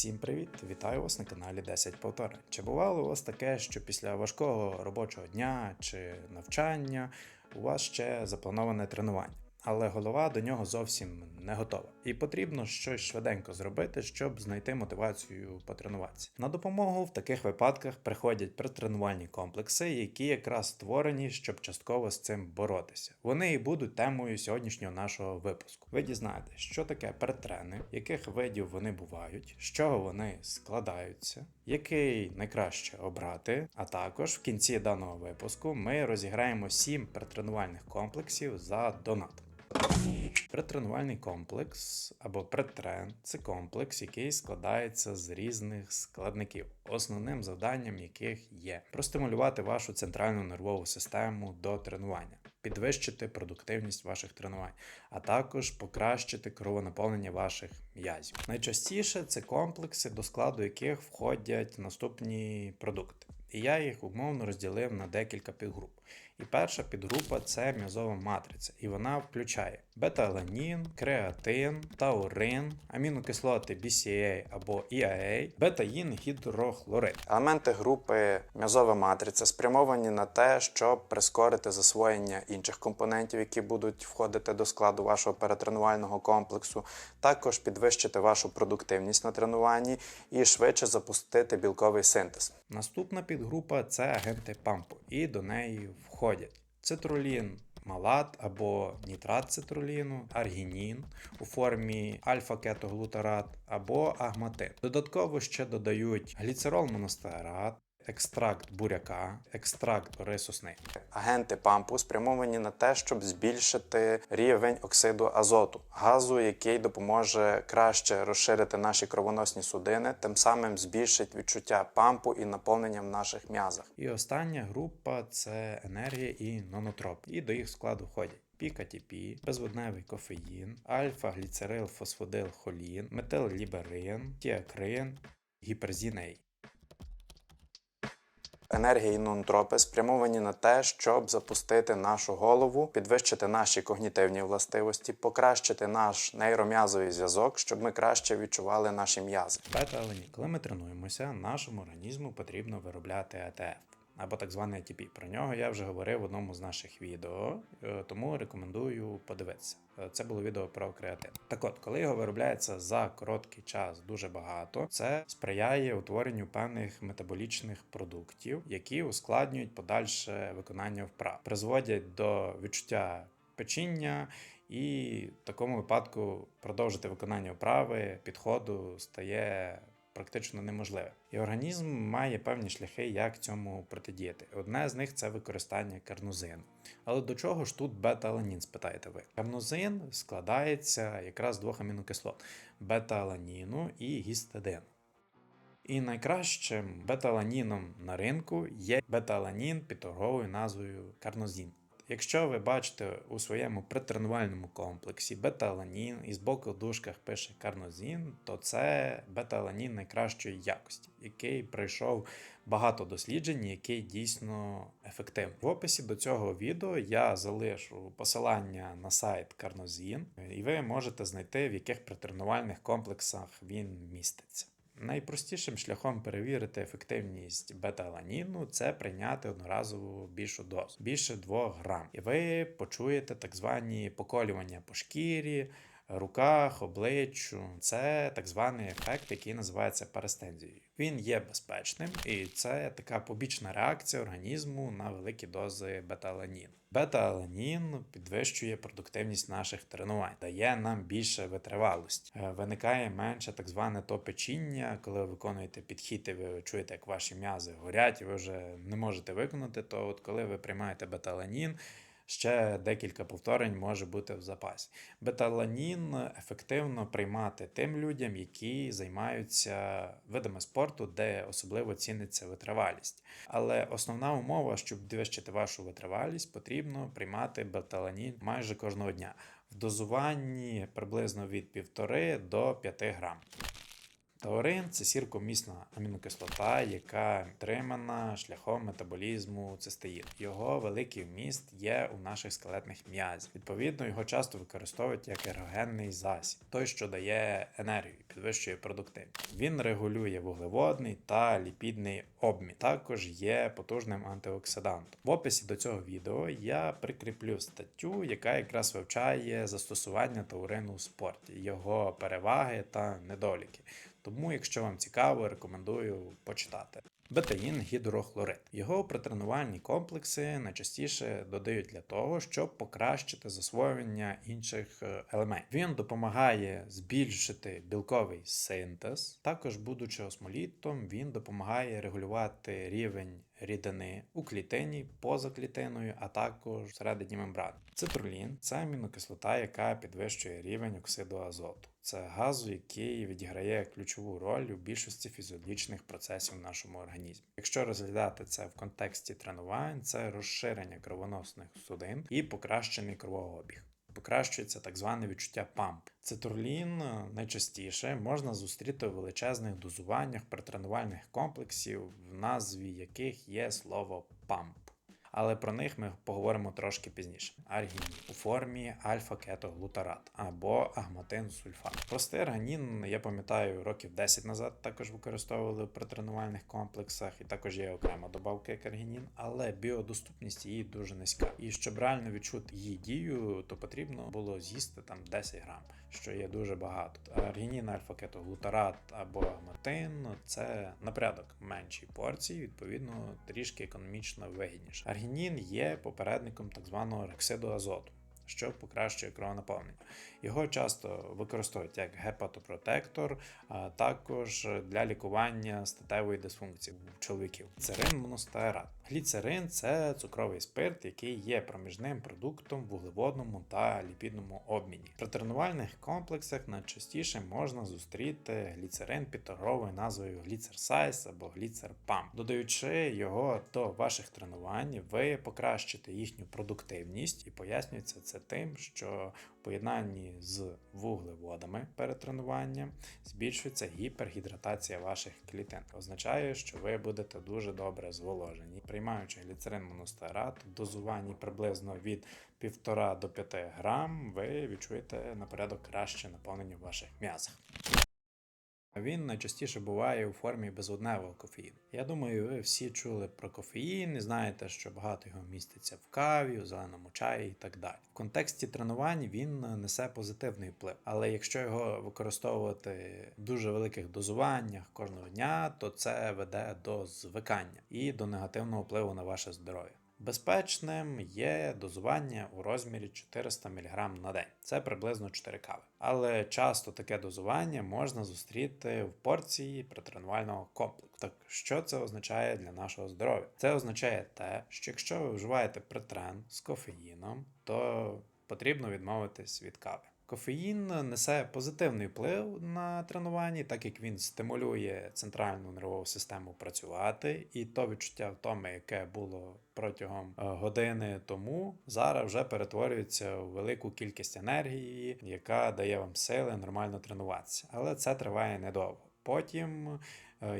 Всім привіт! Вітаю вас на каналі 10 Повтори. Чи бувало у вас таке, що після важкого робочого дня чи навчання у вас ще заплановане тренування, але голова до нього зовсім не готова, і потрібно щось швиденько зробити, щоб знайти мотивацію потренуватися. На допомогу в таких випадках приходять предтренувальні комплекси, які якраз створені, щоб частково з цим боротися. Вони і будуть темою сьогоднішнього нашого випуску. Ви дізнаєтесь, що таке предтрени, яких видів вони бувають, з чого вони складаються, який найкраще обрати. А також в кінці даного випуску ми розіграємо 7 предтренувальних комплексів за донат. Предтренувальний комплекс або предтрен це комплекс, який складається з різних складників, основним завданням яких є простимулювати вашу центральну нервову систему до тренування, підвищити продуктивність ваших тренувань, а також покращити кровонаповнення ваших м'язів. Найчастіше це комплекси, до складу яких входять наступні продукти. І я їх умовно розділив на декілька підгруп. І перша підгрупа це м'язова матриця, і вона включає бета-аланін, креатин, таурин, амінокислоти BCA або EAA, бета-їн гідрохлорид. Елементи групи м'язова матриця спрямовані на те, щоб прискорити засвоєння інших компонентів, які будуть входити до складу вашого перетренувального комплексу, також підвищити вашу продуктивність на тренуванні і швидше запустити білковий синтез. Наступна підгрупа це агенти пампу, і до неї входять цитрулін. Малат або нітрат цитруліну, аргінін у формі альфа-кетоглутарат або агматин. Додатково ще додають гліцерол моностеарат, екстракт буряка, екстракт рисосни. Агенти пампу спрямовані на те, щоб збільшити рівень оксиду азоту, газу, який допоможе краще розширити наші кровоносні судини, тим самим збільшить відчуття пампу і наповнення в наших м'язах. І остання група це енергія і нонотроп. І до їх складу входять. Пікатіпі, безводневий кофеїн, альфа-гліцерил фосфодил холін, метилліберин, тіакрин, гіперзіней. Енергія і нонтропи спрямовані на те, щоб запустити нашу голову, підвищити наші когнітивні властивості, покращити наш нейром'язовий зв'язок, щоб ми краще відчували наші м'язи. Бета-аленін. Коли ми тренуємося, нашому організму потрібно виробляти АТФ. Або так званий ATP. Про нього я вже говорив в одному з наших відео, е, тому рекомендую подивитися. Е, Це було відео про креатин. Так от, коли його виробляється за короткий час дуже багато, це сприяє утворенню певних метаболічних продуктів, які ускладнюють подальше виконання вправ, призводять до відчуття печіння. І в такому випадку продовжити виконання вправи підходу стає практично неможливе. І організм має певні шляхи, як цьому протидіяти. Одне з них це використання карнозину. Але до чого ж тут бета-аланін, спитаєте ви? Карнозин складається якраз з двох амінокислот бета-аланіну і гістидину. І найкращим бета-аланіном на ринку є бета-аланін під торговою назвою карнозін. Якщо ви бачите у своєму претренувальному комплексі бета-аланін і збоку в дужках пише карнозін, то це бета-аланін найкращої якості, який пройшов багато досліджень, який дійсно ефективний. В описі до цього відео я залишу посилання на сайт Карнозін, і ви можете знайти, в яких претренувальних комплексах він міститься. Найпростішим шляхом перевірити ефективність бета-аланіну це прийняти одноразову більшу дозу, більше 2 грам. І ви почуєте так звані поколювання по шкірі, руках, обличчю. Це так званий ефект, який називається парастензією. Він є безпечним, і це така побічна реакція організму на великі дози бета-аланіну. Бета-аланін підвищує продуктивність наших тренувань, дає нам більше витривалості. Е, Виникає менше так зване то печіння, коли ви виконуєте підхід, і ви чуєте, як ваші м'язи горять, і ви вже не можете виконати. То от коли ви приймаєте бета-аланін, ще декілька повторень може бути в запасі. Беталанін ефективно приймати тим людям, які займаються видами спорту, де особливо ціниться витривалість. Але основна умова, щоб підвищити вашу витривалість, потрібно приймати беталанін майже кожного дня в дозуванні приблизно від 1,5 до 5 грам. Таурин це сіркомісна амінокислота, яка тримана шляхом метаболізму цистеїну. Його великий вміст є у наших скелетних м'язів. Відповідно, його часто використовують як ергогенний засіб, той, що дає енергію, підвищує продуктивність. Він регулює вуглеводний та ліпідний обмін. Також є потужним антиоксидантом. В описі до цього відео я прикріплю статтю, яка якраз вивчає застосування таурину у спорті, його переваги та недоліки. Тому, якщо вам цікаво, рекомендую почитати. Бетаїн гідрохлорид. Його притренувальні комплекси найчастіше додають для того, щоб покращити засвоювання інших е, елементів. Він допомагає збільшити білковий синтез. Також, будучи осмолітом, він допомагає регулювати рівень рідини у клітині, поза клітиною, а також всередині мембрани. Цитрулін це амінокислота, яка підвищує рівень оксиду азоту. Це газу, який відіграє ключову роль у більшості фізіологічних процесів в нашому організмі. Якщо розглядати це в контексті тренувань, це розширення кровоносних судин і покращений кровообіг. Покращується так зване відчуття памп. Цитрурлін е, найчастіше можна зустріти у величезних дозуваннях при тренувальних комплексів, в назві яких є слово памп. Але про них ми поговоримо трошки пізніше. Аргінін у формі альфа-кетоглутарат або агматин-сульфат. Простий аргінін, я пам'ятаю, років 10 назад також використовували при тренувальних комплексах, і також є окрема добавка як аргінін, але біодоступність її дуже низька. І щоб реально відчути її дію, то потрібно було з'їсти там 10 грам, що є дуже багато. Аргінін, альфа-кетоглутарат або агматин це на порядок менші порції, відповідно, трішки економічно вигідніше. Аргінін є попередником так званого рексиду азоту. Що покращує кровонаповнення. Його часто використовують як гепатопротектор, а також для лікування статевої дисфункції у чоловіків. Церин моностеарат. Гліцерин це цукровий спирт, який є проміжним продуктом в вуглеводному та ліпідному обміні. При тренувальних комплексах найчастіше можна зустріти гліцерин під торговою назвою гліцерсайз або гліцерпам. Додаючи його до ваших тренувань, ви покращите їхню продуктивність і пояснюється це тим, що в поєднанні з вуглеводами перед тренуванням збільшується гіпергідратація ваших клітин. Означає, що ви будете дуже добре зволожені. Приймаючи гліцерин моностеарат в дозуванні приблизно від 1,5 до 5 грам, ви відчуєте на порядок краще наповнення в ваших м'язах. Він найчастіше буває у формі безводневого кофеїну. Я думаю, ви всі чули про кофеїн і знаєте, що багато його міститься в каві, у зеленому чаї і так далі. В контексті тренувань він несе позитивний вплив, але якщо його використовувати в дуже великих дозуваннях кожного дня, то це веде до звикання і до негативного впливу на ваше здоров'я. Безпечним є дозування у розмірі 400 мг на день. Це приблизно 4 кави. Але часто таке дозування можна зустріти в порції притренувального комплексу. Так що це означає для нашого здоров'я? Це означає те, що якщо ви вживаєте притрен з кофеїном, то потрібно відмовитись від кави. Кофеїн несе позитивний вплив на тренуванні, так як він стимулює центральну нервову систему працювати, і то відчуття втоми, яке було протягом е, години тому, зараз вже перетворюється у велику кількість енергії, яка дає вам сили нормально тренуватися. Але це триває недовго. Потім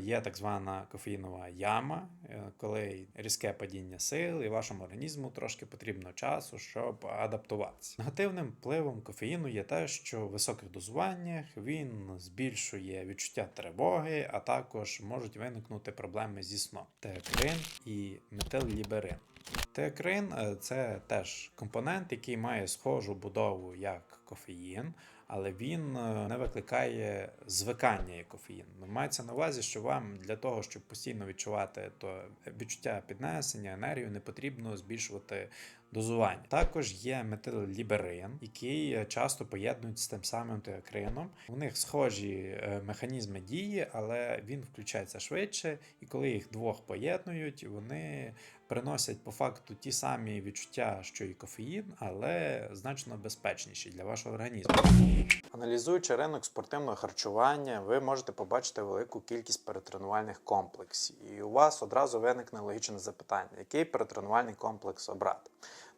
є так звана кофеїнова яма, е, коли різке падіння сил, і вашому організму трошки потрібно часу, щоб адаптуватися. Негативним впливом кофеїну є те, що в високих дозуваннях він збільшує відчуття тривоги, а також можуть виникнути проблеми зі сном. Теокрин і метилліберин. Теокрин е, це теж компонент, який має схожу будову як кофеїн, але він е, не викликає звикання як кофеїн. Ну, Мається на увазі, що вам для того, щоб постійно відчувати то відчуття піднесення, енергію, не потрібно збільшувати дозування. Також є метилліберин, який е, часто поєднують з тим самим теокрином. У них схожі е, механізми дії, але він включається швидше, і коли їх двох поєднують, вони приносять по факту ті самі відчуття, що і кофеїн, але значно безпечніші для вашого організму. Аналізуючи ринок спортивного харчування, ви можете побачити велику кількість перетренувальних комплексів, і у вас одразу виникне логічне запитання, який перетренувальний комплекс обрати.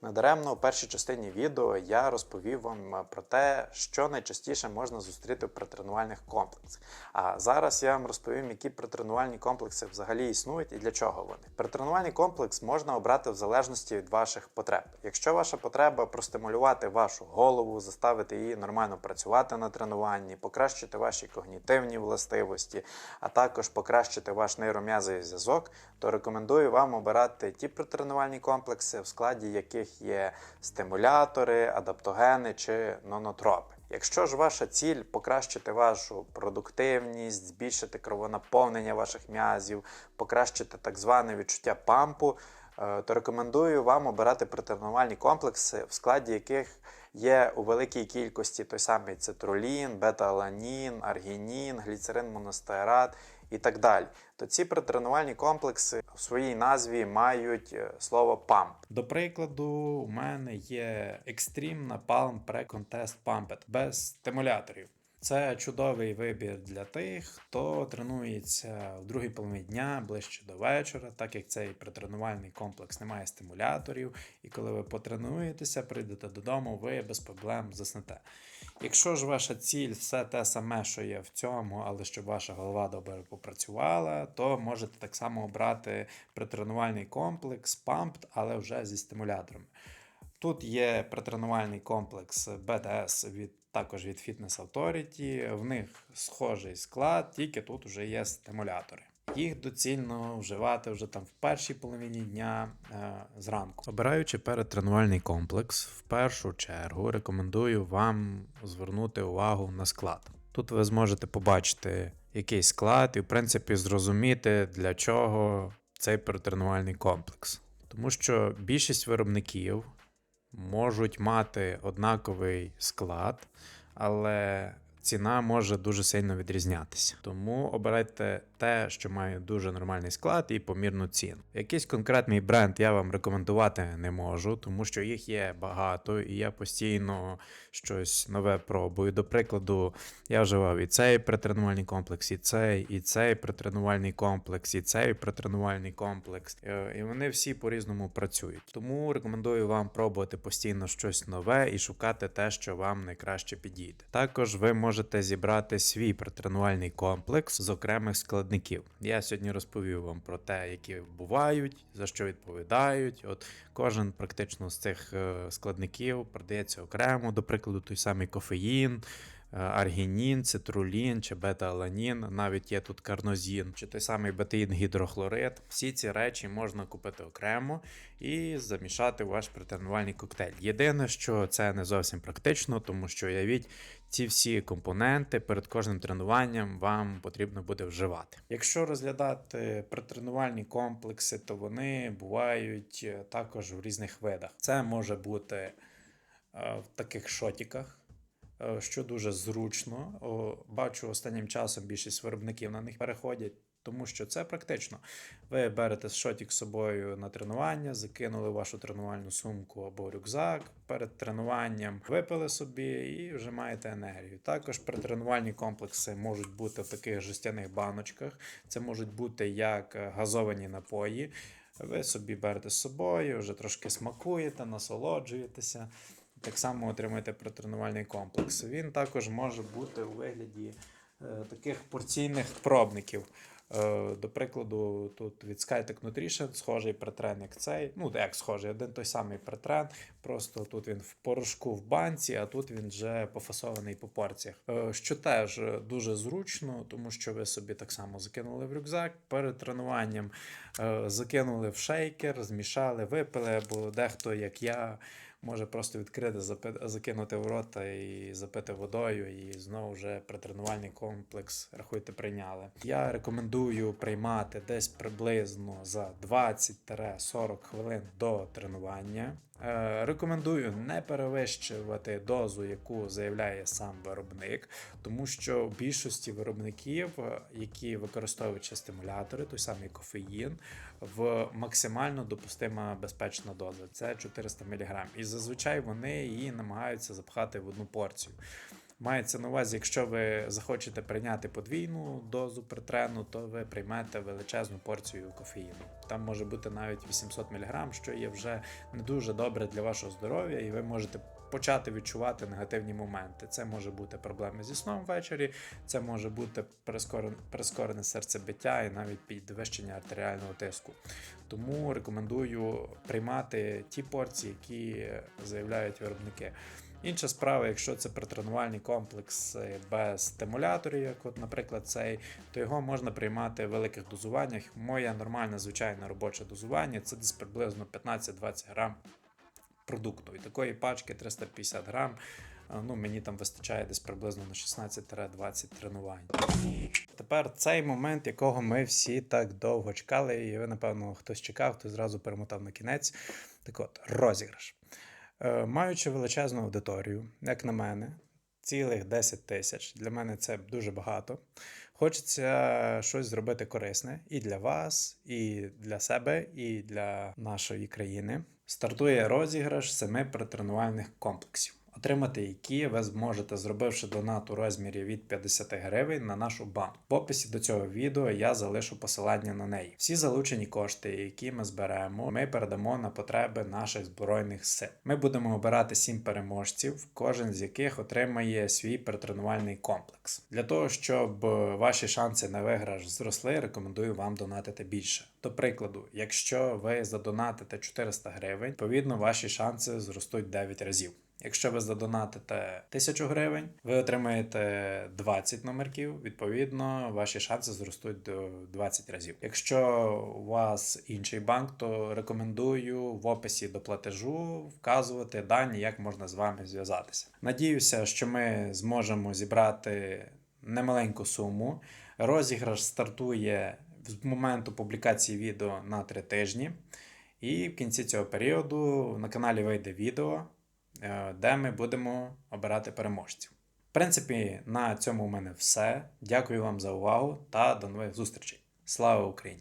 Надаремно у першій частині відео я розповів вам е, про те, що найчастіше можна зустріти при тренувальних комплексах. А зараз я вам розповім, які притренувальні комплекси взагалі існують і для чого вони. Притренувальний комплекс можна обрати в залежності від ваших потреб. Якщо ваша потреба простимулювати вашу голову, заставити її нормально працювати на тренуванні, покращити ваші когнітивні властивості, а також покращити ваш нейром'язовий зв'язок, то рекомендую вам обирати ті притренувальні комплекси, в складі яких є стимулятори, адаптогени чи нонотропи. Якщо ж ваша ціль покращити вашу продуктивність, збільшити кровонаповнення ваших м'язів, покращити так зване відчуття пампу, е, то рекомендую вам обирати притренувальні комплекси, в складі яких є у великій кількості той самий цитрулін, бета-аланін, аргінін, гліцерин моностеарат і так далі. То ці притренувальні комплекси в своїй назві мають е, слово памп. До прикладу, у мене є екстрімна Napalm Pre-Contest Pumped без стимуляторів. Це чудовий вибір для тих, хто тренується в другій половині дня ближче до вечора, так як цей притренувальний комплекс не має стимуляторів, і коли ви потренуєтеся, прийдете додому, ви без проблем заснете. Якщо ж ваша ціль все те саме, що є в цьому, але щоб ваша голова добре попрацювала, то можете так само обрати притренувальний комплекс Pumped, але вже зі стимуляторами. Тут є притренувальний комплекс BTS від також від Fitness Authority. В них схожий склад, тільки тут вже є стимулятори. Їх доцільно вживати вже там в першій половині дня е, зранку. Обираючи передтренувальний комплекс, в першу чергу рекомендую вам звернути увагу на склад. Тут ви зможете побачити який склад і, в принципі, зрозуміти, для чого цей перетренувальний комплекс. Тому що більшість виробників можуть мати однаковий склад, але ціна може дуже сильно відрізнятися. Тому обирайте те, що має дуже нормальний склад і помірну ціну. Якийсь конкретний бренд я вам рекомендувати не можу, тому що їх є багато, і я постійно щось нове пробую. До прикладу, я вживав і цей притренувальний комплекс, і цей, і цей притренувальний комплекс, і цей притренувальний комплекс. Е, І вони всі по-різному працюють. Тому рекомендую вам пробувати постійно щось нове і шукати те, що вам найкраще підійде. Також ви можете зібрати свій притренувальний комплекс з окремих складників. Я сьогодні розповів вам про те, які бувають, за що відповідають. От кожен практично з цих е, складників продається окремо, до прикладу, той самий кофеїн. Е, Аргінін, цитрулін чи бета-аланін, навіть є тут карнозін, чи той самий бетаїн гідрохлорид. Всі ці речі можна купити окремо і замішати в ваш притренувальний коктейль. Єдине, що це не зовсім практично, тому що уявіть, ці всі компоненти перед кожним тренуванням вам потрібно буде вживати. Якщо розглядати притренувальні комплекси, то вони бувають е, також в різних видах. Це може бути е, в таких шотіках. Е, Що дуже зручно. Бачу, останнім часом більшість виробників на них переходять, тому що це практично. Ви берете шотік з собою на тренування, закинули вашу тренувальну сумку або рюкзак перед тренуванням, випили собі і вже маєте енергію. Також притренувальні комплекси можуть бути в таких жестяних баночках. Це можуть бути як е, газовані напої. Ви собі берете з собою, вже трошки смакуєте, насолоджуєтеся. Так само отримуєте притренувальний комплекс. Він також може бути у вигляді е, таких порційних пробників. Е, До прикладу, тут від Skytech Nutrition схожий притрен, як цей. Ну, як схожий, один той самий притрен. Просто тут він в порошку в банці, а тут він вже пофасований по порціях. Е, Що теж дуже зручно, тому що ви собі так само закинули в рюкзак перед тренуванням, закинули в шейкер, змішали, випили, або дехто, як я, може просто відкрити, закинути в рота і запити водою, і знову вже притренувальний комплекс, рахуйте, прийняли. Я рекомендую приймати десь приблизно за 20-40 хвилин до тренування. Е, Рекомендую не перевищувати дозу, яку заявляє сам виробник, тому що в більшості виробників, е, які використовують стимулятори, той самий кофеїн, в максимально допустима безпечна доза це 400 мг. І зазвичай вони її намагаються запхати в одну порцію. Мається на увазі, якщо ви захочете прийняти подвійну дозу притрену, то ви приймете величезну порцію кофеїну. Там може бути навіть 800 мг, що є вже не дуже добре для вашого здоров'я, і ви можете почати відчувати негативні моменти. Це може бути проблеми зі сном ввечері, це може бути прискорене, прискорене серцебиття і навіть підвищення артеріального тиску. Тому рекомендую приймати ті порції, які заявляють виробники. Інша справа, якщо це притренувальний комплекс е, без стимуляторів, як от, наприклад, цей, то його можна приймати в великих дозуваннях. Моє нормальне звичайне робоче дозування це десь приблизно 15-20 грам продукту. І такої пачки 350 грам. е, Ну, мені там вистачає десь приблизно на 16-20 тренувань. Тепер цей момент, якого ми всі так довго чекали, і ви, напевно, хтось чекав, хтось зразу перемотав на кінець. Так от, розіграш. Е, Маючи величезну аудиторію, як на мене, цілих 10 тисяч. Для мене це дуже багато. Хочеться щось зробити корисне і для вас, і для себе, і для нашої країни. Стартує розіграш семи притренувальних комплексів. Отримати які ви зможете, зробивши донат у розмірі від 50 гривень на нашу банку. В описі до цього відео я залишу посилання на неї. Всі залучені кошти, які ми зберемо, ми передамо на потреби наших збройних сил. Ми будемо обирати сім переможців, кожен з яких отримає свій перетренувальний комплекс. Для того щоб ваші шанси на виграш зросли, рекомендую вам донатити більше. До прикладу, якщо ви задонатите 400 гривень, відповідно ваші шанси зростуть 9 разів. Якщо ви задонатите 1000 гривень, ви отримаєте 20 номерків. Відповідно, ваші шанси зростуть до 20 разів. Якщо у вас інший банк, то рекомендую в описі до платежу вказувати дані, як можна з вами зв'язатися. Надіюся, що ми зможемо зібрати немаленьку суму. Розіграш стартує з моменту публікації відео на 3 тижні. І в кінці цього періоду на каналі вийде відео, де ми будемо обирати переможців. В принципі, на цьому у мене все. Дякую вам за увагу та до нових зустрічей. Слава Україні!